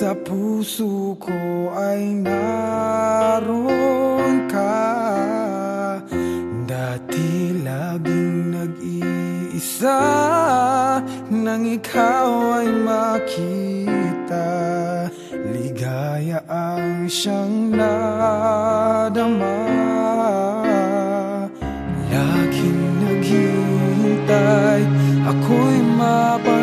Sa puso ko ay naroon ka. Dati laging nag-iisa Nang ikaw ay makita. Ligaya ang siyang nadama. Laging naghihintay Ako'y mapag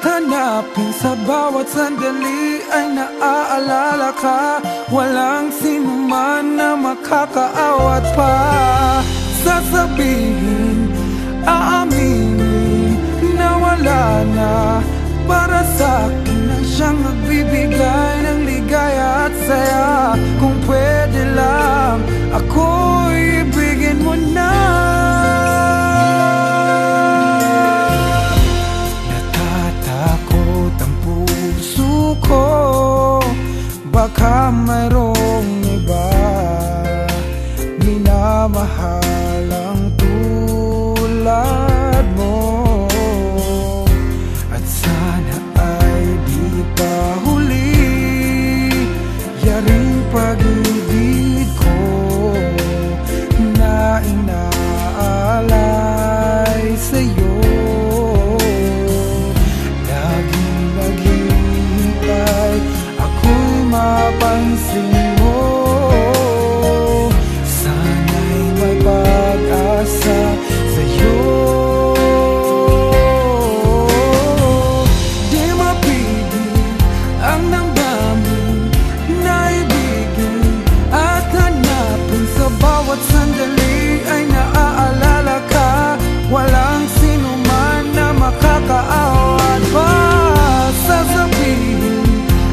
hanapin sa bawat sandali ay naaalala ka. Walang sinuman na makakaawat pa. Sasabihin, aaminin na wala na. Para sa akin ang siyang nagbibigay ng ligaya at saya bawat sandali ay naaalala ka. Walang sino man na makakaawa pa. Sasabihin,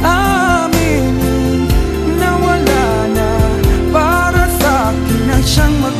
aaminin Na wala na. Para sa akin ang siyang mag